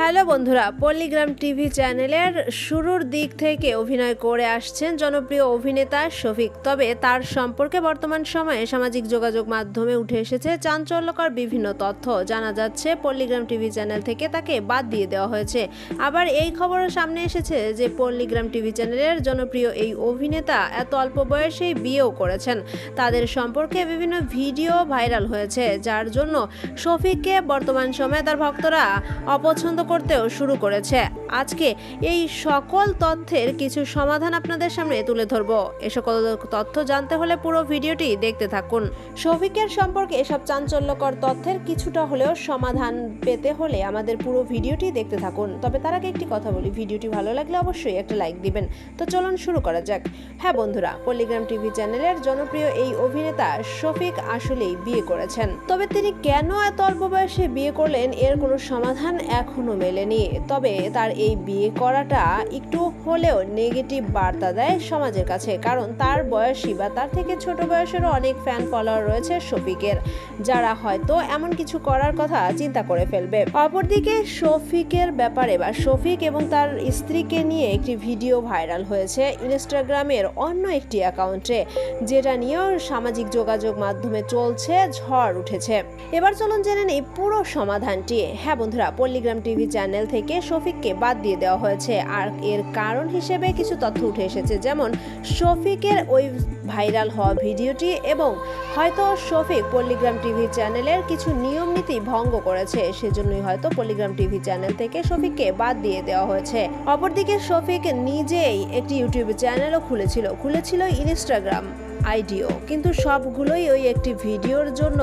Hello বন্ধুরা, পল্লিগ্রাম TV চ্যানেলের শুরুর দিক থেকে অভিনয় করে আসছেন জনপ্রিয় অভিনেতা শফিক। তবে তার সম্পর্কে বর্তমান সময়ে সামাজিক যোগাযোগ মাধ্যমে উঠে এসেছে চাঞ্চল্যকর বিভিন্ন তথ্য। জানা যাচ্ছে, পল্লিগ্রাম টিভি চ্যানেল থেকে তাকে বাদ দিয়ে দেওয়া হয়েছে। আবার এই খবরও সামনে এসেছে যে, পল্লিগ্রাম টিভি চ্যানেলের জনপ্রিয় এই অভিনেতা এত অল্প বয়সেই বিয়েও করেছেন। তাদের সম্পর্কে বিভিন্ন ভিডিও ভাইরাল হয়েছে, যার জন্য শফিককে বর্তমান সময়ে তার ভক্তরা অপছন্দ করতেও শুরু করেছে। আজকে এই সকল তথ্যের কিছু সমাধান আপনাদের সামনে তুলে ধরব। এ সকল তথ্য জানতে হলে পুরো ভিডিওটি দেখতে থাকুন। শফিকের সম্পর্কে এসব চাঞ্চল্যকর তথ্যের কিছুটা হলেও সমাধান পেতে হলে আমাদের পুরো ভিডিওটি দেখতে থাকুন। তবে তার আগে একটি কথা বলি, ভিডিওটি ভালো লাগলে অবশ্যই একটা লাইক দিবেন। তো চলুন শুরু করা যাক। হ্যাঁ বন্ধুরা পল্লিগ্রাম টিভি চ্যানেলের জনপ্রিয় এই অভিনেতা শফিক আসলেই বিয়ে করেছেন। তবে তিনি কেন এত অল্প বয়সে বিয়ে করলেন, এর কোনো সমাধান এখনও মেলেনি, তবে তার এই বিয়ে করাটা একটু হলেও নেগেটিভ বার্তা দেয় সমাজের কাছে, কারণ তার বয়সী বা তার থেকে ছোট বয়সেরও অনেক ফ্যান ফলোয়ার রয়েছে শফিকের, যারা হয়তো এমন কিছু করার কথা চিন্তা করে ফেলবে। অপরদিকে শফিকের ব্যাপারে বা শফিক এবং তার স্ত্রীকে নিয়ে একটি ভিডিও ভাইরাল হয়েছে ইনস্টাগ্রামের অন্য একটি অ্যাকাউন্টে, যেটা নিয়েও সামাজিক যোগাযোগ মাধ্যমে চলছে, ঝড় উঠেছে। এবার চলুন জেনে নেই পুরো সমাধানটি। হ্যাঁ বন্ধুরা, পল্লিগ্রাম টিভি চ্যানেল থেকে শফিককে বাদ দিয়ে দেওয়া হয়েছে। আর এর কারণ হিসেবে কিছু তথ্য উঠে এসেছে, যেমন শফিকের ওই ভাইরাল হওয়া ভিডিওটি এবং হয়তো শফিক পল্লিগ্রাম টিভি চ্যানেলের কিছু নিয়ম নীতি ভঙ্গ করেছে, সেজন্যই হয়তো পল্লিগ্রাম টিভি চ্যানেল থেকে শফিককে বাদ দিয়ে দেওয়া হয়েছে। অপরদিকে শফিক নিজেই একটি ইউটিউব চ্যানেলও খুলেছিল খুলেছিল ইনস্টাগ্রাম। আইডিও। কিন্তু সবগুলোই ওই একটি ভিডিওর জন্য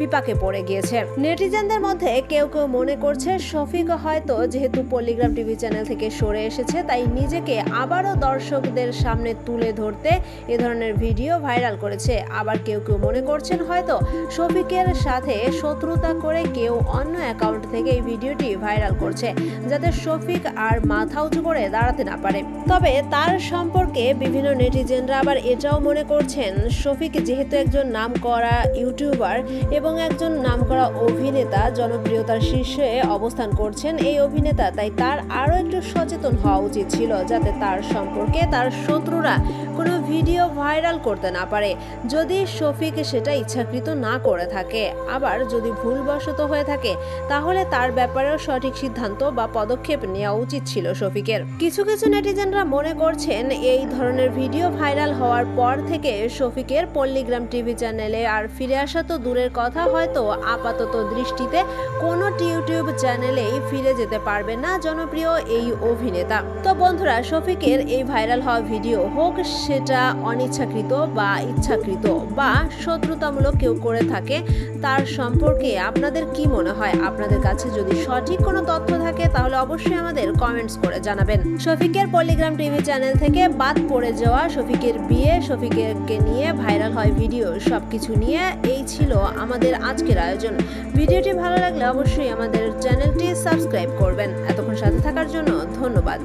বিপাকে পড়ে গিয়েছে। নেটিজেনদের মধ্যে কেউ কেউ মনে করছে শফিক হয়তো যেহেতু পল্লিগ্রাম টিভি চ্যানেল থেকে সরে এসেছে, তাই নিজেকে আবারও দর্শকদের সামনে তুলে ধরতে এ ধরনের ভিডিও ভাইরাল করেছে। আবার কেউ কেউ মনে করছেন হয়তো শফিকের সাথে শত্রুতা করে কেউ অন্য অ্যাকাউন্ট থেকে এই ভিডিওটি ভাইরাল করছে, যাতে শফিক আর মাথা উঁচু করে দাঁড়াতে না পারে। তবে তার সম্পর্কে বিভিন্ন নেটিজেনরা আবার এটাও মনে করছেন শফিক যেহেতু একজন নাম করা ইউটিউবার এবং একজন নামকরা অভিনেতা, জনপ্রিয়তার শীর্ষে অবস্থান করছেন এই অভিনেতা, তাই তার আরও একটু সচেতন হওয়া উচিত ছিল যাতে তার সম্পর্কে তার শত্রুরা কোনো ভিডিও ভাইরাল করতে না পারে। যদি শফিক সেটা ইচ্ছাকৃত না করে থাকে, আবার যদি ভুলবশত হয়ে থাকে, তাহলে তার ব্যাপারেও সঠিক সিদ্ধান্ত বা পদক্ষেপ নেওয়া উচিত ছিল শফিকের। কিছু কিছু নেটিজেনরা মনে করছেন, এই ধরনের ভিডিও ভাইরাল হওয়ার পর থেকে শফিকের পল্লিগ্রাম টিভি চ্যানেলে। আর ফিরে আসা তো দূরের কথা, হয়তো আপাতত দৃষ্টিতে কোনো ইউটিউব চ্যানেলেই ফিরে যেতে পারবে না জনপ্রিয় এই অভিনেতা। তো বন্ধুরা, শফিকের এই ভাইরাল হওয়া ভিডিও হোক, সেটা অনিচ্ছাকৃত বা ইচ্ছাকৃত বা শত্রুতামূলক কেউ করে থাকে, তার সম্পর্কে আপনাদের কি মনে হয়? আপনাদের কাছে যদি সঠিক কোনো তথ্য থাকে, তাহলে অবশ্যই আমাদের কমেন্টস করে জানাবেন। শফিকের পলিগ্রাম টিভি চ্যানেল থেকে বাদ পড়ে যাওয়া শফিকের বিয়ে শফিকেরকে নিয়ে ভাইরাল হয় ভিডিও সব কিছু নিয়ে। এই ছিল আমাদের আজকের আয়োজন। ভিডিওটি ভালো লাগলে অবশ্যই আমাদের চ্যানেলটি সাবস্ক্রাইব করবেন। এতক্ষণ সাথে থাকার জন্য ধন্যবাদ।